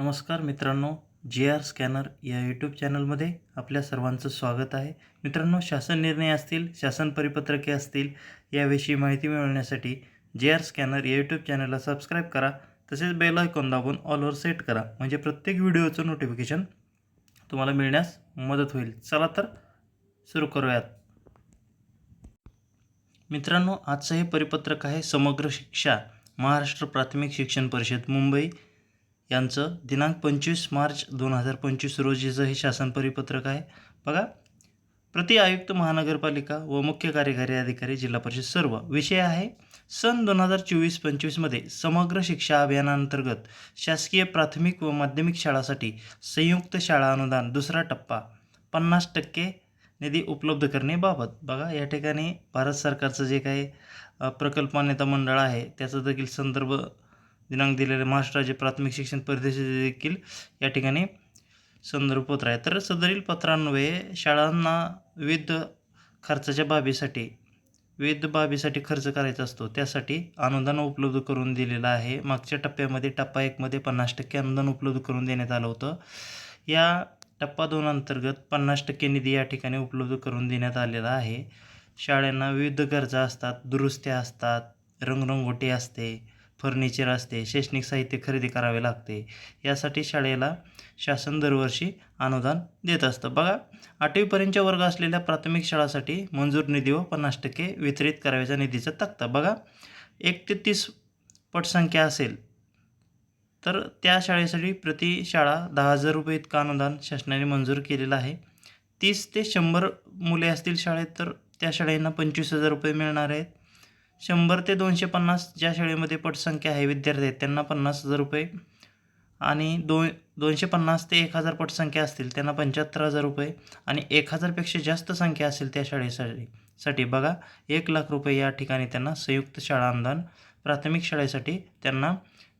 नमस्कार मित्रांनो जे आर स्कॅनर या यूट्यूब चॅनलमध्ये आपल्या सर्वांचं स्वागत आहे. मित्रांनो शासन निर्णय असतील शासन परिपत्रके असतील याविषयी माहिती मिळवण्यासाठी जे आर स्कॅनर या यूट्यूब चॅनलला सबस्क्राईब करा. तसेच बेल आयकॉन दाबून ऑलवर सेट करा. म्हणजे प्रत्येक व्हिडिओचं नोटिफिकेशन तुम्हाला मिळण्यास मदत होईल. चला तर सुरू करूयात. मित्रांनो आजचं हे परिपत्रक आहे समग्र शिक्षा. महाराष्ट्र प्राथमिक शिक्षण परिषद मुंबई. यांचं दिनांक पंचवीस मार्च दोन हजार पंचवीस रोजीचं हे शासन परिपत्रक आहे. बघा प्रति आयुक्त महानगरपालिका व मुख्य कार्यकारी अधिकारी जिल्हा परिषद सर्व. विषय आहे सन दोन हजार चोवीस पंचवीसमध्ये समग्र शिक्षा अभियानांतर्गत शासकीय प्राथमिक व माध्यमिक शाळासाठी संयुक्त शाळा अनुदान दुसरा टप्पा. पन्नास टक्के निधी उपलब्ध करण्याबाबत बघा या ठिकाणी भारत सरकारचं जे काही प्रकल्प मान्यता मंडळ आहे त्याचा देखील संदर्भ दिनांक दिलेले महाराष्ट्र राज्य प्राथमिक शिक्षण परिषदेचे देखील या ठिकाणी संदर्भ पत्र आहे. तर सदरील पत्रान्वये शाळांना विविध खर्चाच्या बाबीसाठी विविध बाबीसाठी खर्च करायचा असतो. त्यासाठी अनुदान उपलब्ध करून दिलेलं आहे. मागच्या टप्प्यामध्ये टप्पा एकमध्ये पन्नास टक्के अनुदान उपलब्ध करून देण्यात आलं होतं. या टप्पा दोन अंतर्गत पन्नास टक्के निधी या ठिकाणी उपलब्ध करून देण्यात आलेला आहे. शाळांना विविध गरजा असतात. दुरुस्त्या असतात. रंगरंगोटी असते. फर्निचर असते शैक्षणिक साहित्य खरेदी करावे लागते. यासाठी शाळेला शासन दरवर्षी अनुदान देत असतं. बघा आठवीपर्यंतच्या वर्ग असलेल्या प्राथमिक शाळासाठी मंजूर निधी व पन्नास टक्के वितरित करावयाचा निधीचा तक्ता. बघा एक ते तीस पटसंख्या असेल तर त्या शाळेसाठी प्रति शाळा दहा हजार रुपये इतकं अनुदान शासनाने मंजूर केलेलं आहे. तीस ते शंभर मुले असतील शाळेत तर त्या शाळेंना पंचवीस हजार रुपये मिळणार आहेत. शंभर ते दोनशे पन्नास ज्या शाळेमध्ये पटसंख्या आहे विद्यार्थी आहेत त्यांना पन्नास हजार रुपये आणि दोन दोनशे पन्नास ते एक हजार पटसंख्या असतील त्यांना पंच्याहत्तर हजार रुपये आणि एक हजारपेक्षा जास्त संख्या असेल त्या शाळेसाठी. साठी बघा एक लाख रुपये या ठिकाणी त्यांना संयुक्त शाळा अनुदान प्राथमिक शाळेसाठी त्यांना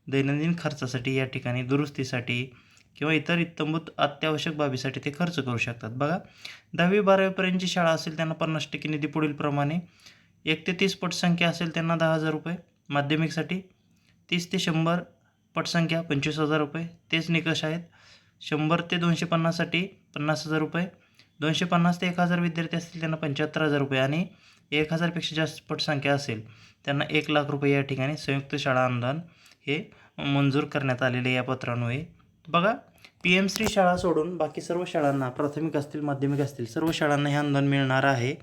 दैनंदिन खर्चासाठी या ठिकाणी दुरुस्तीसाठी किंवा इतर इत्तमभूत अत्यावश्यक बाबीसाठी ते खर्च करू शकतात. बघा दहावी बारावीपर्यंतची शाळा असेल त्यांना पन्नास टक्के निधी पुढीलप्रमाणे एक ते तीस पटसंख्या असेल त्यांना दहा हजार रुपये. माध्यमिकसाठी तीस ते शंभर पटसंख्या पंचवीस हजार रुपये. तेच निकष आहेत. शंभर ते दोनशे पन्नाससाठी पन्नास हजार रुपये. दोनशे पन्नास ते एक हजार विद्यार्थी असतील त्यांना पंच्याहत्तर हजार रुपये. आणि एक हजारपेक्षा जास्त पटसंख्या असेल त्यांना एक लाख रुपये या ठिकाणी संयुक्त शाळा अनुदान हे मंजूर करण्यात आलेले या पत्रान्वये. बघा पी एम श्री शाळा सोडून बाकी सर्व शाळांना प्राथमिक असतील माध्यमिक असतील सर्व शाळांना हे अनुदान मिळणार आहे.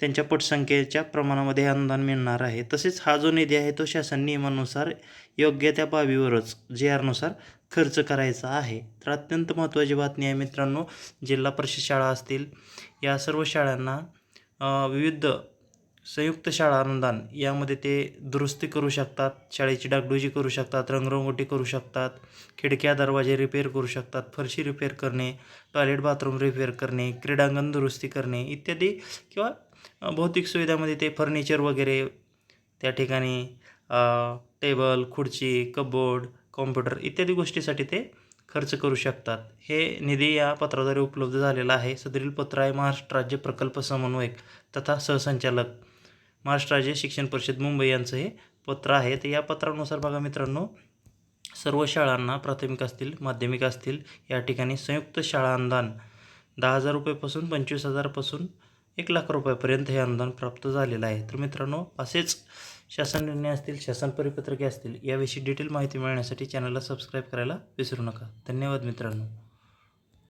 त्यांच्या पटसंख्येच्या प्रमाणामध्ये हे अनुदान मिळणार आहे. तसेच हा जो निधी आहे तो शासन नियमानुसार योग्य त्या बाबीवरच जे आरनुसार खर्च करायचा आहे. तर अत्यंत महत्त्वाची बातमी आहे मित्रांनो जिल्हा परिषद शाळा असतील या सर्व शाळांना विविध संयुक्त शाळा अनुदान यामध्ये ते दुरुस्ती करू शकतात शाळेची डागडुजी करू शकतात रंगरंगोटी करू शकतात खिडक्या दरवाजे रिपेअर करू शकतात फरशी रिपेअर करणे टॉयलेट बाथरूम रिपेअर करणे क्रीडांगण दुरुस्ती करणे इत्यादी किंवा भौतिक सुविधामध्ये ते फर्निचर वगैरे त्या ठिकाणी टेबल खुर्ची कपबोर्ड कॉम्प्युटर इत्यादी गोष्टीसाठी ते खर्च करू शकतात. हे निधी या पत्राद्वारे उपलब्ध झालेला आहे. सदरील पत्र आहे महाराष्ट्र राज्य प्रकल्प समन्वयक तथा सहसंचालक. महाराष्ट्र राज्य शिक्षण परिषद मुंबई यांचं हे पत्र आहे. तर या पत्रानुसार बघा मित्रांनो सर्व शाळांना प्राथमिक असतील माध्यमिक असतील या ठिकाणी संयुक्त शाळा अनुदान दहा हजार रुपयेपासून पंचवीस हजारपासून एक लाख रुपयापर्यंत हे अनुदान प्राप्त झालेलं आहे. तर मित्रांनो असेच शासन निर्णय असतील शासन परिपत्रके असतील याविषयी डिटेल माहिती मिळण्यासाठी चॅनलला सबस्क्राईब करायला विसरू नका. धन्यवाद मित्रांनो.